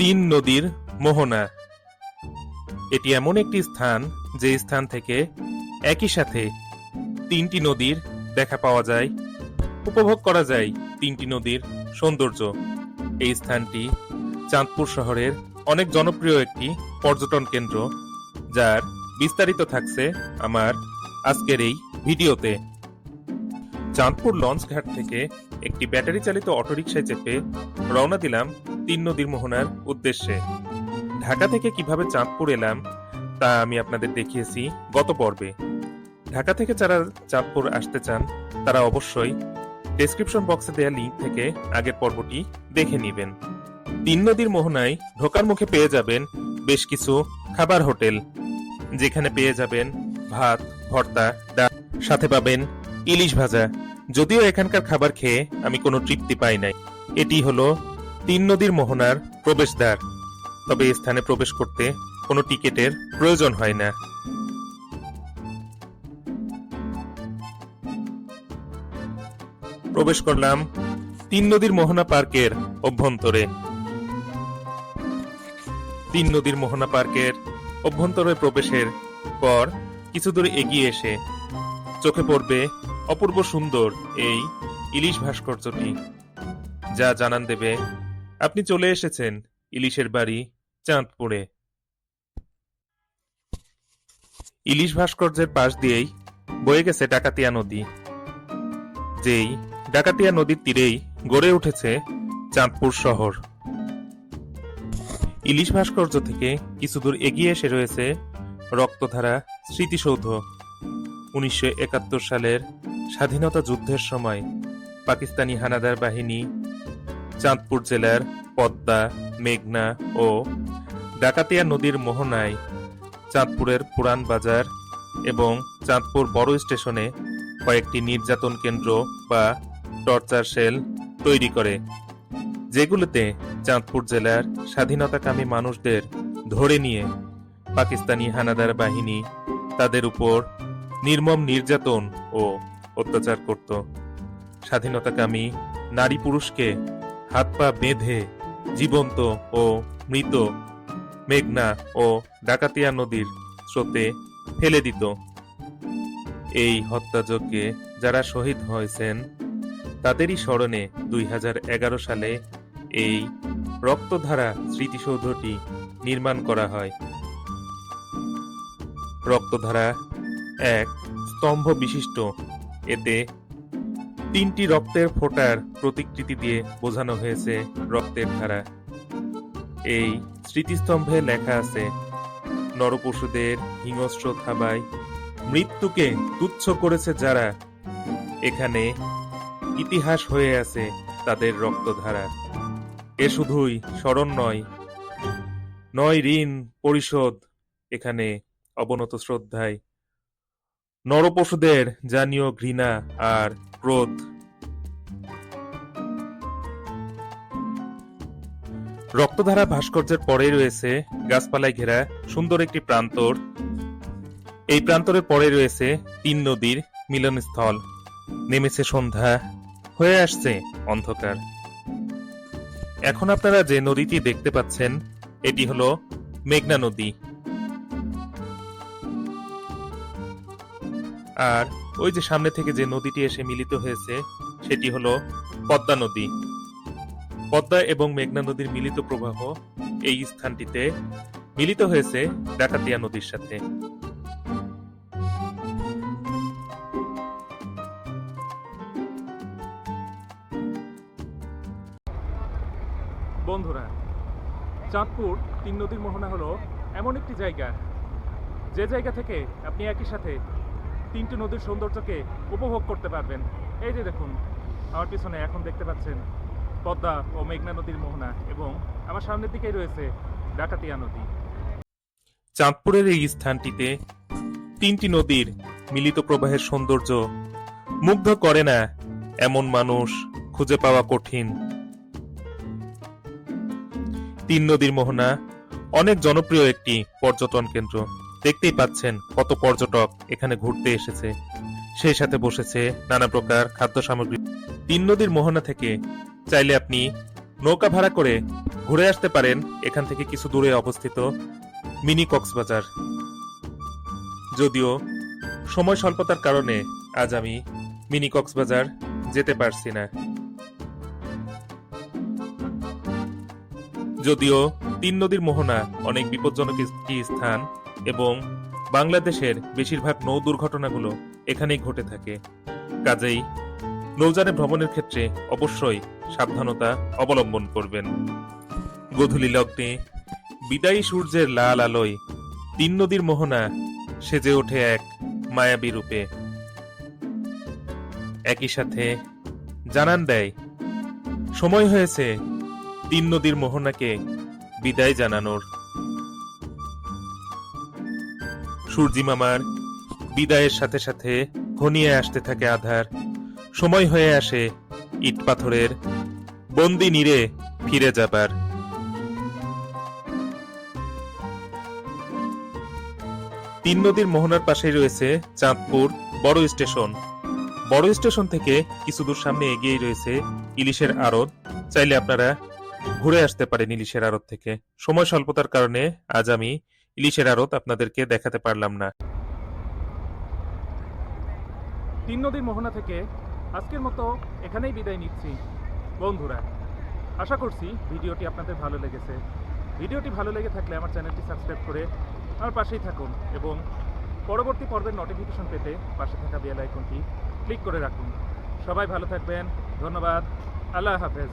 তিন নদীর মোহনা। এটি এমন একটি স্থান, যে স্থান থেকে একই সাথে তিনটি নদীর দেখা পাওয়া যায়, উপভোগ করা যায় তিনটি নদীর সৌন্দর্য। এই স্থানটি চাঁদপুর শহরের অনেক জনপ্রিয় একটি পর্যটন কেন্দ্র, যার বিস্তারিত থাকছে আমার আজকের এই ভিডিওতে। চাঁদপুর লঞ্চ ঘাট থেকে একটি ব্যাটারি চালিত অটোরিকশায় চেপে রওনা দিলাম তিন নদীর মোহনার উদ্দেশ্যে। ঢাকা থেকে কীভাবে চাঁদপুর এলাম, তা আমি আপনাদের দেখিয়েছি গত পর্বে। ঢাকা থেকে যারা চাঁদপুর আসতে চান, তারা অবশ্যই ডেসক্রিপশন বক্সে দেওয়া লিঙ্ক থেকে আগের পর্বটি দেখে নেবেন। তিন নদীর মোহনায় ঢোকার মুখে পেয়ে যাবেন বেশ কিছু খাবার হোটেল, যেখানে পেয়ে যাবেন ভাত, ভর্তা, ডাল, সাথে পাবেন ইলিশ ভাজা। যদিও এখানকার খাবার খেয়ে আমি কোনো তৃপ্তি পাই নাই। এটি হলো তিন নদীর মোহনার প্রবেশদ্বার। তবে স্থানে প্রবেশ করতে কোনো টিকিটের প্রয়োজন হয় না। প্রবেশ করলাম তিন নদীর মোহনা পার্কের অভ্যন্তরে। তিন নদীর মোহনা পার্কের অভ্যন্তরে প্রবেশের পর কিছু দূর এগিয়ে এসে চোখে পড়বে অপূর্ব সুন্দর এই ইলিশ ভাস্কর্যটি, যা জানান দেবে আপনি চলে এসেছেন ইলিশের বাড়ি, চাঁদপুরে। ইলিশ ভাস্কর্যের পাশ দিয়েই বয়ে গেছে ডাকাতিয়া নদী, যেই ডাকাতিয়া নদীর তীরেই গড়ে উঠেছে চাঁদপুর শহর। ইলিশ ভাস্কর্য থেকে কিছু দূর এগিয়ে এসে রয়েছে রক্তধারা স্মৃতিসৌধ। উনিশশো একাত্তর সালের স্বাধীনতা যুদ্ধের সময় পাকিস্তানি হানাদার বাহিনী চাঁদপুর জেলার পদ্মা, মেঘনা ও ডাকাতিয়া নদীর মোহনায় চাঁদপুরের পুরান বাজার এবং চাঁদপুর বড় স্টেশনে কয়েকটি নির্যাতন কেন্দ্র বা টর্চার সেল তৈরি করে, যেগুলোতে চাঁদপুর জেলার স্বাধীনতাকামী মানুষদের ধরে নিয়ে পাকিস্তানি হানাদার বাহিনী তাদের উপর নির্মম নির্যাতন ও অত্যাচার করত। স্বাধীনতাকামী নারী পুরুষকে হাত পা বেঁধে জীবন্ত ও মৃত মেঘনা ও ডাকাতিয়া নদীর স্রোতে ফেলে দিত। এই হত্যাযজ্ঞে যারা শহীদ হয়েছেন, তাদেরই স্মরণে দুই হাজার এগারো সালে এই রক্তধারা স্মৃতিসৌধটি নির্মাণ করা হয়। রক্তধারা এক স্তম্ভ বিশিষ্ট এতে তিনটি রক্তের ফোঁটার প্রতিকৃতি দিয়ে বোঝানো হয়েছে রক্তের ধারা। এই স্মৃতিস্তম্ভে লেখা আছে, নরপশুদের হিংস্র থাবায় মৃত্যুকে তুচ্ছ করেছে যারা, এখানে ইতিহাস হয়ে আছে তাদের রক্তধারা। এ শুধুই স্মরণ নয় নয় ঋণ পরিশোধ এখানে অবনত শ্রদ্ধায় নরপশুদের জানীয় ঘৃণা আর ক্রোধ। রক্তধারা ভাস্কর্যের পরে রয়েছে গাছপালায় ঘেরা সুন্দর একটি প্রান্তর। এই প্রান্তরের পরে রয়েছে তিন নদীর মিলনস্থল। নেমেছে সন্ধ্যা, হয়ে আসছে অন্ধকার। এখন আপনারা যে নদীটি দেখতে পাচ্ছেন, এটি হলো মেঘনা নদী। আর ওই যে সামনে থেকে যে নদীটি এসে মিলিত হয়েছে, সেটি হলো পদ্মা নদী। পদ্মা এবং মেঘনা নদীর মিলিত প্রবাহ এই স্থানটিতে মিলিত হয়েছে ডাকাতিয়া নদীর সাথে। বন্ধুরা, চাঁদপুর তিন নদীর মোহনা হলো এমন একটি জায়গা। যে জায়গা থেকে আপনি একই সাথে তিনটি নদীর সৌন্দর্যকে উপভোগ করতে পারবেন। এই যে দেখুন, আমার পিছনে এখন দেখতে পাচ্ছেন পদ্মা ও মেঘনা নদীর মোহনা এবং আমার সামনের দিকেই রয়েছে ডাকাতিয়া নদী। চাঁদপুরের এই স্থানটিতে তিনটি নদীর মিলিত প্রবাহের সৌন্দর্য মুগ্ধ করে না এমন মানুষ খুঁজে পাওয়া কঠিন। তিন নদীর মোহনা অনেক জনপ্রিয় একটি পর্যটন কেন্দ্র। দেখতেই পাচ্ছেন কত পর্যটক এখানে ঘুরতে এসেছে। সেই সাথে বসেছে নানা প্রকার খাদ্য সামগ্রী। তিন নদীর মোহনা থেকে চাইলে আপনি নৌকা ভাড়া করে ঘুরে আসতে পারেন এখান থেকে কিছু দূরে অবস্থিত মিনি কক্সবাজার। যদিও সময় স্বল্পতার কারণে আজ আমি মিনি কক্সবাজার যেতে পারছি না। যদিও তিন নদীর মোহনা অনেক বিপজ্জনক স্থান এবং বাংলাদেশের বেশিরভাগ নৌ দুর্ঘটনাগুলো এখানেই ঘটে থাকে। কাজেই নৌযানে ভ্রমণের ক্ষেত্রে অবশ্যই সাবধানতা অবলম্বন করবেন। গধূলি লগ্নে বিদায়ী সূর্যের লাল আলোয় তিন নদীর মোহনা সেজে ওঠে এক মায়াবী রূপে। একই সাথে জানান দেয়, সময় হয়েছে তিন নদীর মোহনাকে বিদায় জানানোর। সূর্যি মামার বিদায়ের সাথে সাথে ঘনিয়ে আসতে থাকে আধার। সময় হয়ে আসে ইট পাথরের বন্দি নিরে ফিরে যাবার। তিন নদীর মোহনার পাশেই রয়েছে চাঁদপুর বড় স্টেশন। বড় স্টেশন থেকে কিছু দূর সামনে এগিয়েই রয়েছে ইলিশের আড়ত। চাইলে আপনারা ঘুরে আসতে পারেন ইলিশের আড়ত থেকে। সময় স্বল্পতার কারণে আজ আমি ইলিশের আড়ত আপনাদেরকে দেখাতে পারলাম না। তিন নদীর মোহনা থেকে আজকের মতো এখানেই বিদায় নিচ্ছি। বন্ধুরা, আশা করছি ভিডিওটি আপনাদের ভালো লেগেছে। ভিডিওটি ভালো লেগে থাকলে আমার চ্যানেলটি সাবস্ক্রাইব করে আমার পাশেই থাকুন এবং পরবর্তী পর্বের নোটিফিকেশন পেতে পাশে থাকা বেল আইকনটি ক্লিক করে রাখুন। সবাই ভালো থাকবেন। ধন্যবাদ। আল্লাহ হাফেজ।